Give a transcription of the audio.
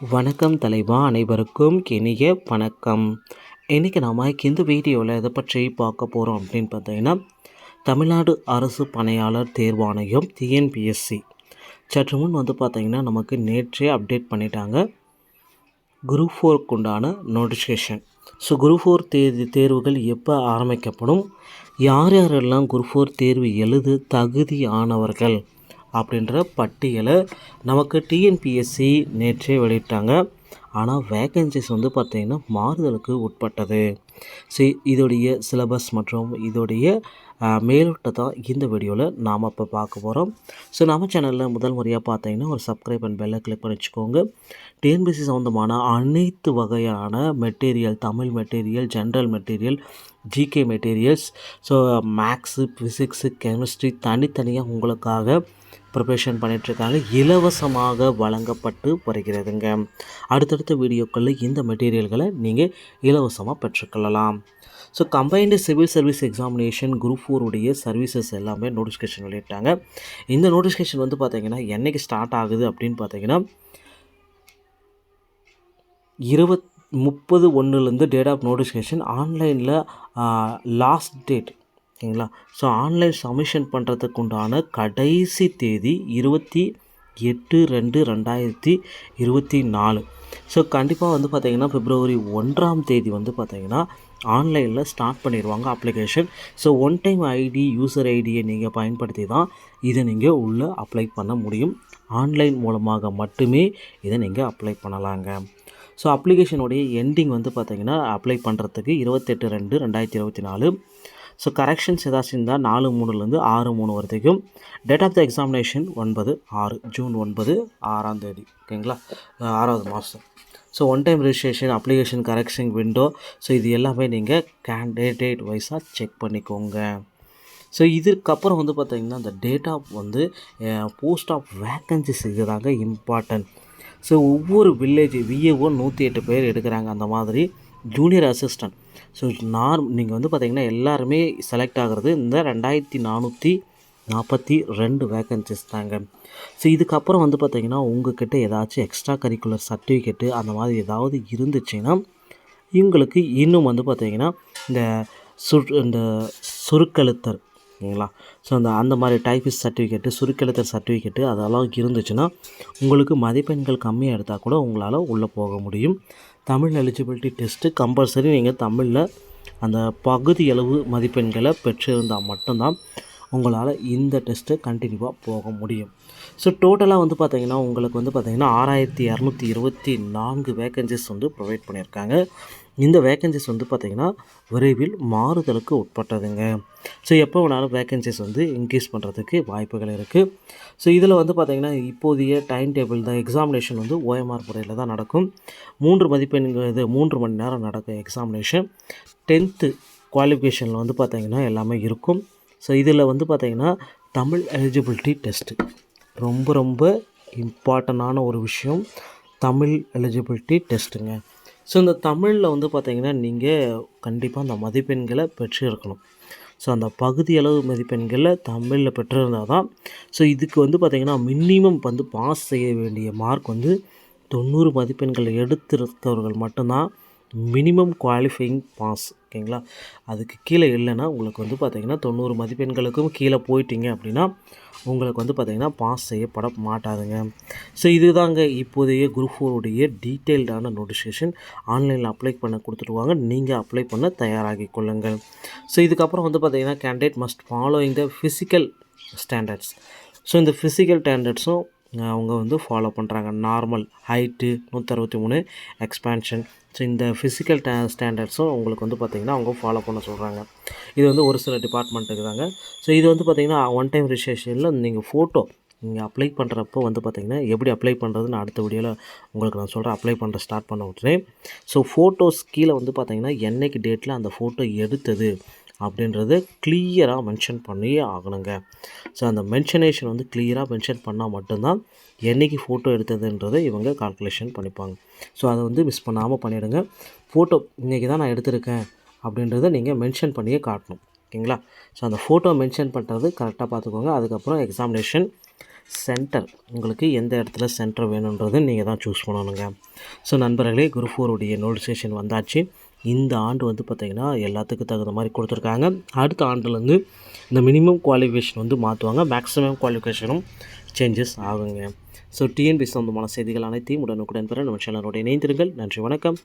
வணக்கம் தலைவா அனைவருக்கும் இனிய வணக்கம். இன்றைக்கி நாம் இந்த வீடியோவில் எதை பற்றி பார்க்க போகிறோம் அப்படின்னு பார்த்தீங்கன்னா தமிழ்நாடு அரசு பணியாளர் தேர்வாணையம் டிஎன்பிஎஸ்சி. சற்று முன் வந்து பார்த்திங்கன்னா நமக்கு நேற்றே அப்டேட் பண்ணிட்டாங்க. குரூப் ஃபோருக்கு உண்டான நோட்டிஃபிகேஷன் ஸோ குரூப் ஃபோர் தேர்வு தேர்வுகள் எப்போ ஆரம்பிக்கப்படும்? யார் யாரெல்லாம் குரூப் ஃபோர் தேர்வு எழுது தகுதியானவர்கள் அப்படின்ற பட்டியலை நமக்கு டிஎன்பிஎஸ்சி நேற்றே வெளியிட்டாங்க. ஆனால் வேகன்சிஸ் வந்து பார்த்திங்கன்னா மாறுதலுக்கு உட்பட்டது. ஸோ இதோடைய சிலபஸ் மற்றும் இதோடைய மேலோட்டத்தை இந்த வீடியோவில் நாம் இப்போ பார்க்க போகிறோம் ஸோ நம்ம சேனலில் முதல் முறையாக பார்த்தீங்கன்னா ஒரு சப்ஸ்கிரைப் அண்ட் பெல்லை கிளிக் பண்ணி வச்சுக்கோங்க. டிஎன்பிசி சம்மந்தமான அனைத்து வகையான material Tamil material general material GK materials so maths physics chemistry தனித்தனியாக உங்களுக்காக ப்ரிப்பரேஷன் பண்ணிகிட்ருக்காங்க இலவசமாக வழங்கப்பட்டு வருகிறதுங்க. அடுத்தடுத்த வீடியோக்களில் இந்த மெட்டீரியல்களை நீங்கள் இலவசமாக பெற்றுக்கொள்ளலாம். So combined civil service examination group ஃபோருடைய services எல்லாமே நோட்டிஃபிகேஷன் வெளியிட்டாங்க. இந்த நோட்டிஃபிகேஷன் வந்து பார்த்திங்கன்னா என்றைக்கு ஸ்டார்ட் ஆகுது அப்படின்னு பார்த்தீங்கன்னா இருபத் முப்பது ஒன்றுலேருந்து டேட் ஆஃப் நோட்டிஃபிகேஷன் ஆன்லைனில் லாஸ்ட் டேட் ஓகேங்களா? ஸோ ஆன்லைன் சப்மிஷன் பண்ணுறதுக்கு உண்டான கடைசி தேதி இருபத்தி எட்டு ரெண்டு ரெண்டாயிரத்தி இருபத்தி நாலு. ஸோ கண்டிப்பாக வந்து பார்த்திங்கன்னா பிப்ரவரி ஒன்றாம் தேதி வந்து பார்த்திங்கன்னா ஆன்லைனில் ஸ்டார்ட் பண்ணிடுவாங்க application so one time ID user ஐடியை நீங்கள் பயன்படுத்தி தான் இதை நீங்கள் உள்ளே அப்ளை பண்ண முடியும். ஆன்லைன் மூலமாக மட்டுமே இதை நீங்கள் அப்ளை பண்ணலாங்க. ஸோ அப்ளிகேஷனுடைய எண்டிங் வந்து பார்த்திங்கன்னா அப்ளை பண்ணுறதுக்கு இருபத்தெட்டு ரெண்டு ரெண்டாயிரத்தி இருபத்தி நாலு. ஸோ கரெக்ஷன்ஸ் ஏதாச்சும் இருந்தால் நாலு மூணுலேருந்து ஆறு மூணு வரைக்கும் டேட் ஆஃப் த எக்ஸாமினேஷன் ஒன்பது ஆறு ஜூன் ஒன்பது ஆறாம் தேதி. ஓகேங்களா? ஆறாவது மாதம் so one time registration application correction window so இது எல்லாமே நீங்கள் கேண்டிடேட் வைஸாக செக் பண்ணிக்கோங்க. ஸோ இதுக்கப்புறம் வந்து பார்த்திங்கன்னா அந்த டேட்டா வந்து போஸ்ட் ஆஃப் வேக்கன்சிஸ் இதுதாங்க இம்பார்ட்டன்ட் ஸோ ஒவ்வொரு வில்லேஜ் விஏஓ நூற்றி எட்டு பேர் எடுக்கிறாங்க அந்த மாதிரி. ஜூனியர் அசிஸ்டன்ட் ஸோ நார் நீங்கள் வந்து பார்த்திங்கன்னா எல்லாருமே செலக்ட் ஆகிறது இந்த ரெண்டாயிரத்தி நானூற்றி நாற்பத்தி ரெண்டு வேக்கன்சிஸ் தாங்க. ஸோ இதுக்கப்புறம் வந்து பார்த்திங்கன்னா உங்கள்கிட்ட ஏதாச்சும் எக்ஸ்ட்ரா கரிக்குலர் சர்டிஃபிகேட்டு அந்த மாதிரி ஏதாவது இருந்துச்சுன்னா இவங்களுக்கு இன்னும் வந்து பார்த்திங்கன்னா இந்த சுரு இந்த சுருக்கெழுத்தர் ஓகேங்களா? ஸோ அந்த அந்த மாதிரி டைப்பிஸ்ட் சர்டிஃபிகேட்டு சுருக்கெழுத்தர் சர்டிஃபிகேட்டு அதெல்லாம் இருந்துச்சுன்னா உங்களுக்கு மதிப்பெண்கள் கம்மியாக எடுத்தால் கூட உங்களால் உள்ளே போக முடியும். தமிழ் எலிஜிபிலிட்டி டெஸ்ட்டு கம்பல்சரி நீங்கள் தமிழில் அந்த பகுதி அளவு மதிப்பெண்களை பெற்றிருந்தால் மட்டும்தான் உங்களால் இந்த டெஸ்ட்டை கண்டினியூவாக போக முடியும். ஸோ டோட்டலாக வந்து பார்த்திங்கன்னா உங்களுக்கு வந்து பார்த்திங்கன்னா ஆறாயிரத்தி இரநூத்தி இருபத்தி நான்கு வேக்கன்சிஸ் வந்து ப்ரொவைட் பண்ணியிருக்காங்க. இந்த வேக்கன்சிஸ் வந்து பார்த்திங்கன்னா விரைவில் மாறுதலுக்கு உட்பட்டதுங்க. ஸோ எப்போ வேணாலும் வேக்கன்சிஸ் வந்து இன்க்ரீஸ் பண்ணுறதுக்கு வாய்ப்புகள் இருக்குது ஸோ இதில் வந்து பார்த்திங்கன்னா இப்போதைய டைம் டேபிள் தான் எக்ஸாமினேஷன் வந்து ஓஎம்ஆர் முறையில் தான் நடக்கும். மூன்று மதிப்பெண்கள் இது மூன்று மணி நேரம் நடக்கும் எக்ஸாமினேஷன் டென்த்து குவாலிஃபிகேஷனில் வந்து பார்த்திங்கன்னா எல்லாமே இருக்கும். ஸோ இதில் வந்து பார்த்திங்கன்னா தமிழ் எலிஜிபிலிட்டி டெஸ்ட்டு ரொம்ப ரொம்ப இம்பார்ட்டண்டான ஒரு விஷயம் தமிழ் எலிஜிபிலிட்டி டெஸ்ட்டுங்க ஸோ இந்த தமிழில் வந்து பார்த்திங்கன்னா நீங்கள் கண்டிப்பாக அந்த மதிப்பெண்களை பெற்று இருக்கணும் ஸோ அந்த பகுதியளவு மதிப்பெண்களை தமிழில் பெற்றிருந்தால் தான் ஸோ இதுக்கு வந்து பார்த்திங்கன்னா மினிமம் வந்து பாஸ் செய்ய வேண்டிய மார்க் வந்து தொண்ணூறு மதிப்பெண்கள் எடுத்திருக்கவர்கள் மட்டும்தான் மினிமம் குவாலிஃபைங் பாஸ் ஓகேங்களா? அதுக்கு கீழே இல்லைன்னா உங்களுக்கு வந்து பார்த்திங்கன்னா தொண்ணூறு மதிப்பெண்களுக்கும் கீழே போயிட்டீங்க அப்படின்னா உங்களுக்கு வந்து பார்த்திங்கன்னா பாஸ் செய்யப்பட மாட்டாதுங்க. ஸோ இதுதாங்க இப்போதைய குரூப் ஃபோருடைய டீட்டெயில்டான நோட்டிஃபிகேஷன். ஆன்லைனில் அப்ளை பண்ண கொடுத்துருவாங்க நீங்கள் அப்ளை பண்ண தயாராகி கொள்ளுங்கள். ஸோ இதுக்கப்புறம் வந்து பார்த்திங்கன்னா candidate must following the physical standards so இந்த ஃபிசிக்கல் ஸ்டாண்டர்ட்ஸும் அவங்க வந்து ஃபாலோ பண்ணுறாங்க நார்மல் ஹைட்டு நூற்றறுபத்தி மூணு எக்ஸ்பேன்ஷன் ஸோ இந்த ஃபிசிக்கல் டே ஸ்டாண்டர்ட்ஸும் உங்களுக்கு வந்து பார்த்திங்கன்னா அவங்க ஃபாலோ பண்ண சொல்கிறாங்க இது வந்து ஒரு சில டிபார்ட்மெண்ட்டுக்கு தாங்க. ஸோ இது வந்து பார்த்திங்கன்னா ஒன் டைம் ரிஜிஸ்ட்ரேஷனில் நீங்கள் ஃபோட்டோ நீங்கள் அப்ளை பண்ணுறப்போ வந்து பார்த்திங்கன்னா எப்படி அப்ளை பண்ணுறதுன்னு அடுத்த வீடியோவில் உங்களுக்கு நான் சொல்கிறேன் அப்ளை பண்ணுற ஸ்டார்ட் பண்ண விட்றேன் ஸோ ஃபோட்டோஸ் கீழே வந்து பார்த்திங்கன்னா என்றைக்கு டேட்டில் அந்த ஃபோட்டோ எடுத்தது? அப்படின்றது கிளியராக மென்ஷன் பண்ணியே ஆகணுங்க. ஸோ அந்த மென்ஷனேஷன் வந்து கிளியராக மென்ஷன் பண்ணால் மட்டும்தான் என்றைக்கு ஃபோட்டோ எடுத்ததுன்றதை இவங்க கால்குலேஷன் பண்ணிப்பாங்க. ஸோ அதை வந்து மிஸ் பண்ணாமல் பண்ணிவிடுங்க ஃபோட்டோ இன்றைக்கி தான் நான் எடுத்திருக்கேன் அப்படின்றத நீங்கள் மென்ஷன் பண்ணியே காட்டணும். ஓகேங்களா? ஸோ அந்த ஃபோட்டோ மென்ஷன் பண்ணுறது கரெக்டாக பார்த்துக்கோங்க. அதுக்கப்புறம் எக்ஸாமினேஷன் சென்டர் உங்களுக்கு எந்த இடத்துல சென்டர் வேணுன்றது நீங்கள் தான் சூஸ் பண்ணணுங்க. ஸோ நண்பர்களே குரூப் ஃபோருடைய நோட்டிஃபிகேஷன் வந்தாச்சு. இந்த ஆண்டு வந்து பார்த்திங்கன்னா எல்லாத்துக்கும் தகுந்த மாதிரி கொடுத்துருக்காங்க. அடுத்த ஆண்டுலேருந்து இந்த மினிமம் குவாலிஃபிகேஷன் வந்து மாற்றுவாங்க. மேக்ஸிமம் குவாலிஃபிகேஷனும் சேஞ்சஸ் ஆகுங்க. ஸோ டிஎன்பி சம்பந்தமான செய்திகள் அனைத்தையும் உடனுக்குடன் பெற நம்ம சேனலோட இணைந்திருங்கள். நன்றி வணக்கம்.